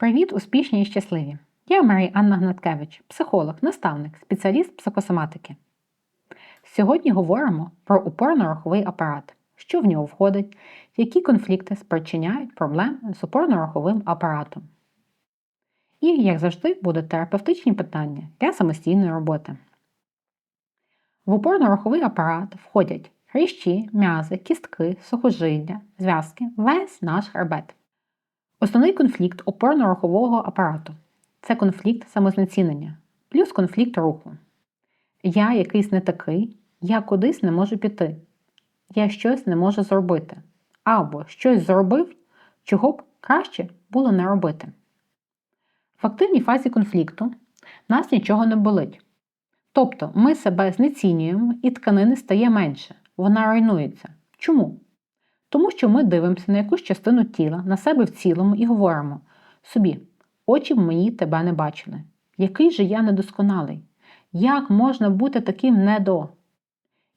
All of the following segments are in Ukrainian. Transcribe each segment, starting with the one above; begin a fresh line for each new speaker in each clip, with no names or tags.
Привіт, успішні і щасливі! Я Марія Анна Гнаткевич, психолог, наставник, спеціаліст психосоматики. Сьогодні говоримо про опорно-руховий апарат, що в нього входить, які конфлікти спричиняють проблеми з опорно-руховим апаратом. І, як завжди, будуть терапевтичні питання для самостійної роботи. В опорно-руховий апарат входять хрящі, м'язи, кістки, сухожилля, зв'язки, весь наш хребет. Основний конфлікт опорно-рухового апарату це конфлікт самознецінення, плюс конфлікт руху. Я якийсь не такий, я кудись не можу піти, я щось не можу зробити, або щось зробив, чого б краще було не робити. В активній фазі конфлікту нас нічого не болить. Тобто ми себе знецінюємо і тканини стає менше, вона руйнується. Чому? Тому що ми дивимося на якусь частину тіла, на себе в цілому і говоримо собі, очі в мені тебе не бачили. Який же я недосконалий? Як можна бути таким недо?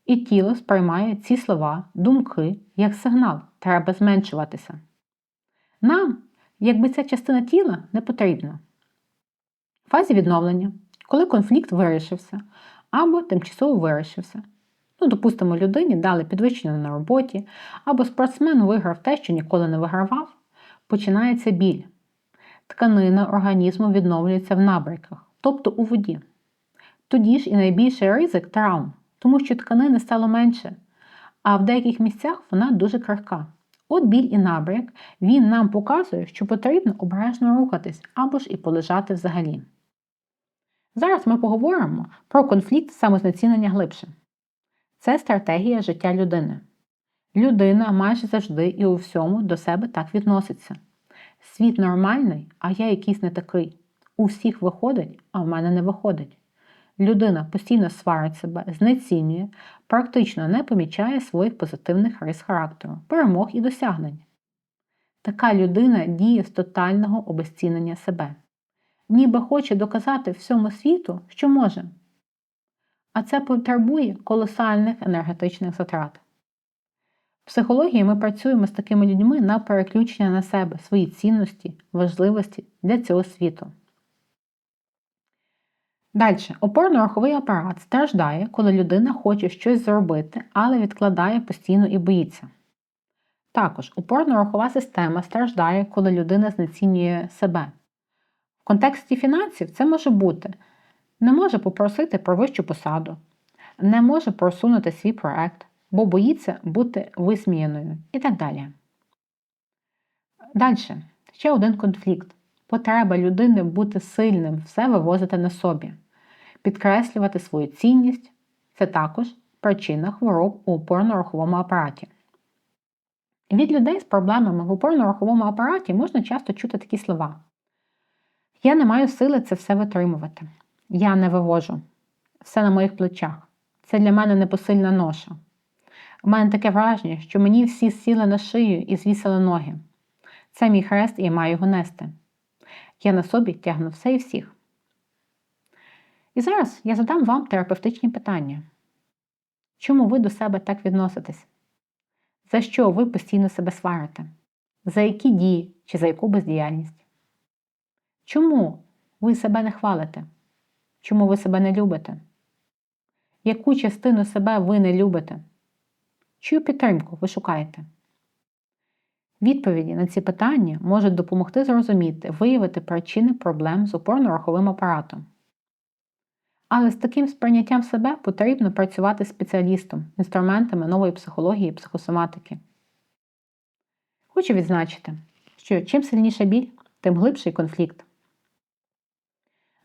І тіло сприймає ці слова, думки як сигнал, треба зменшуватися. Нам, якби ця частина тіла, не потрібна. В фазі відновлення, коли конфлікт вирішився або тимчасово вирішився, Ну, допустимо, людині дали підвищення на роботі, або спортсмен виграв те, що ніколи не вигравав, починається біль. Тканина організму відновлюється в набряках, тобто у воді. Тоді ж і найбільший ризик травм, тому що тканини стало менше, а в деяких місцях вона дуже крихка. От біль і набряк він нам показує, що потрібно обережно рухатись або ж і полежати взагалі. Зараз ми поговоримо про конфлікт самознецінення глибше. Це стратегія життя людини. Людина майже завжди і у всьому до себе так відноситься. Світ нормальний, а я якийсь не такий. У всіх виходить, а в мене не виходить. Людина постійно сварить себе, знецінює, практично не помічає своїх позитивних рис характеру, перемог і досягнень. Така людина діє з тотального обезцінення себе, ніби хоче доказати всьому світу, що може а це потребує колосальних енергетичних затрат. В психології ми працюємо з такими людьми на переключення на себе, свої цінності, важливості для цього світу. Далі, опорно-руховий апарат страждає, коли людина хоче щось зробити, але відкладає постійно і боїться. Також опорно-рухова система страждає, коли людина знецінює себе. В контексті фінансів це може бути не може попросити про вищу посаду, не може просунути свій проект, бо боїться бути висміяною і так далі. Далі, ще один конфлікт. Потреба людини бути сильним, все вивозити на собі, підкреслювати свою цінність це також причина хвороб у опорно-руховому апараті. Від людей з проблемами в опорно-руховому апараті можна часто чути такі слова: Я не маю сили це все витримувати. Я не вивожу. Все на моїх плечах. Це для мене непосильна ноша. У мене таке враження, що мені всі сіли на шию і звісили ноги. Це мій хрест, і я маю його нести. Я на собі тягну все і всіх. І зараз я задам вам терапевтичні питання. Чому ви до себе так відноситесь? За що ви постійно себе сварите? За які дії чи за яку бездіяльність? Чому ви себе не хвалите? Чому ви себе не любите? Яку частину себе ви не любите? Чию підтримку ви шукаєте? Відповіді на ці питання можуть допомогти зрозуміти, виявити причини проблем з опорно-руховим апаратом. Але з таким сприйняттям себе потрібно працювати спеціалістом, інструментами нової психології і психосоматики. Хочу відзначити, що чим сильніша біль, тим глибший конфлікт.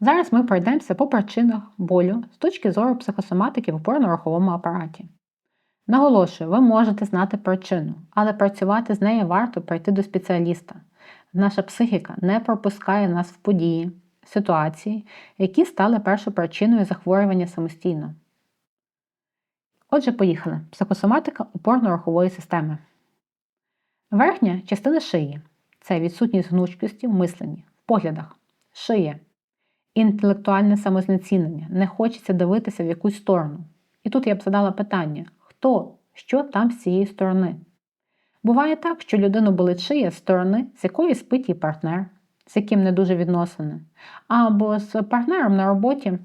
Зараз ми пройдемося по причинах болю з точки зору психосоматики в опорно-руховому апараті. Наголошую, ви можете знати причину, але працювати з нею варто прийти до спеціаліста. Наша психіка не пропускає нас в події, ситуації, які стали першою причиною захворювання самостійно. Отже, поїхали. Психосоматика опорно-рухової системи. Верхня частина шиї це відсутність гнучкості в мисленні, в поглядах. Шия інтелектуальне самознецінення, не хочеться дивитися в якусь сторону. І тут я б задала питання: хто, що там з цієї сторони? Буває так, що людину болить шия з сторони, з якої спить її партнер, з яким не дуже відносини, або з партнером на роботі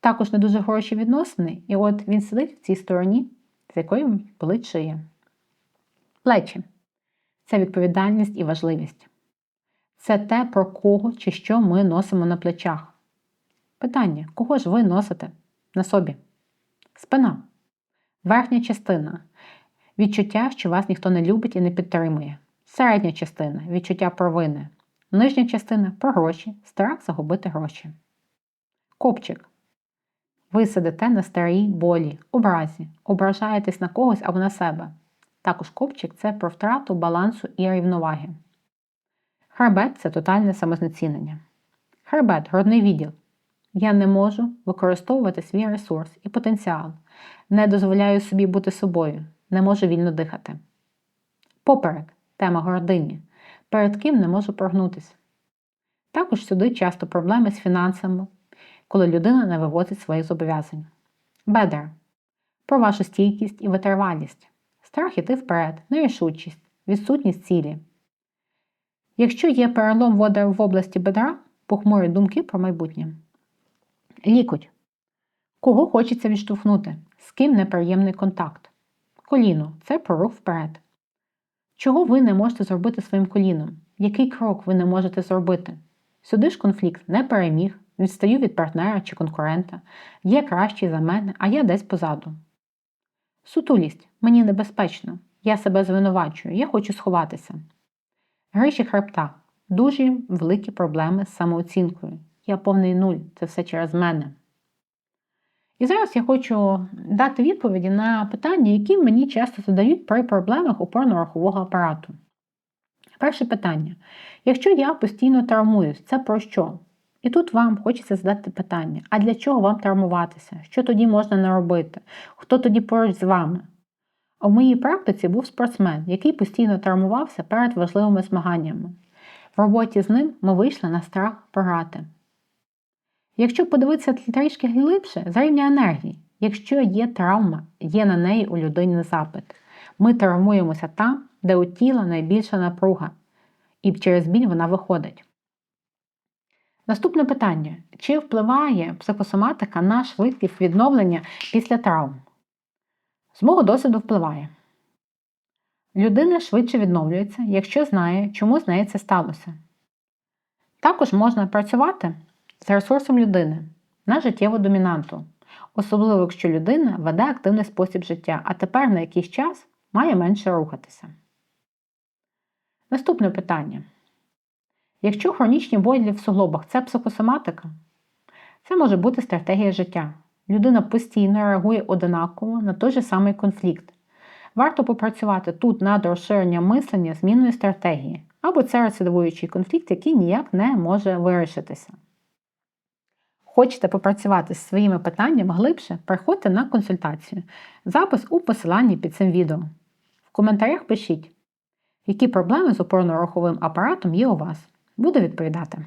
також не дуже хороші відносини, і от він сидить в цій стороні, з якою болить шия. Плечі це відповідальність і важливість. Це те, про кого чи що ми носимо на плечах. Питання: кого ж ви носите на собі? Спина. Верхня частина. Відчуття, що вас ніхто не любить і не підтримує. Середня частина відчуття провини. Нижня частина про гроші, страх загубити гроші. Копчик. Ви сидите на старій болі, образі, ображаєтесь на когось або на себе. Також копчик це про втрату балансу і рівноваги. Хребет це тотальне самознецінення. Хребет грудний відділ. Я не можу використовувати свій ресурс і потенціал, не дозволяю собі бути собою, не можу вільно дихати. Поперек тема гордині, перед ким не можу прогнутися. Також сюди часто проблеми з фінансами, коли людина не вивозить своїх зобов'язань. Бедер про вашу стійкість і витривалість, страх іти вперед, нерішучість, відсутність цілі. Якщо є перелом води в області бедра, похмурі думки про майбутнє. Лікоть. Кого хочеться відштовхнути, з ким неприємний контакт. Коліно це про рух вперед. Чого ви не можете зробити своїм коліном? Який крок ви не можете зробити? Сюди ж конфлікт не переміг, відстаю від партнера чи конкурента, є кращий за мене, а я десь позаду. Сутулість мені небезпечно, я себе звинувачую, я хочу сховатися. Грижі хребта дуже великі проблеми з самооцінкою. Я повний нуль, це все через мене. І зараз я хочу дати відповіді на питання, які мені часто задають при проблемах опорно-рухового апарату. Перше питання. Якщо я постійно травмуюсь, це про що? І тут вам хочеться задати питання: а для чого вам травмуватися? Що тоді можна не робити? Хто тоді поруч з вами? У моїй практиці був спортсмен, який постійно травмувався перед важливими змаганнями. В роботі з ним ми вийшли на страх програти. Якщо подивитися трішки глибше, за рівня енергії, якщо є травма, є на неї у людини запит. Ми травмуємося там, де у тіла найбільша напруга, і через біль вона виходить. Наступне питання: чи впливає психосоматика на швидкість відновлення після травм? З мого досвіду впливає. Людина швидше відновлюється, якщо знає, чому з нею це сталося. Також можна працювати з ресурсом людини на життєву домінанту, особливо якщо людина веде активний спосіб життя, а тепер на якийсь час має менше рухатися. Наступне питання. Якщо хронічні болі в суглобах це психосоматика, це може бути стратегія життя. Людина постійно реагує одинаково на той же самий конфлікт. Варто попрацювати тут над розширенням мислення зміною стратегії, або це рецидивуючий конфлікт, який ніяк не може вирішитися. Хочете попрацювати з своїми питаннями глибше, приходьте на консультацію. Запис у посиланні під цим відео. В коментарях пишіть, які проблеми з опорно-руховим апаратом є у вас. Буду відповідати.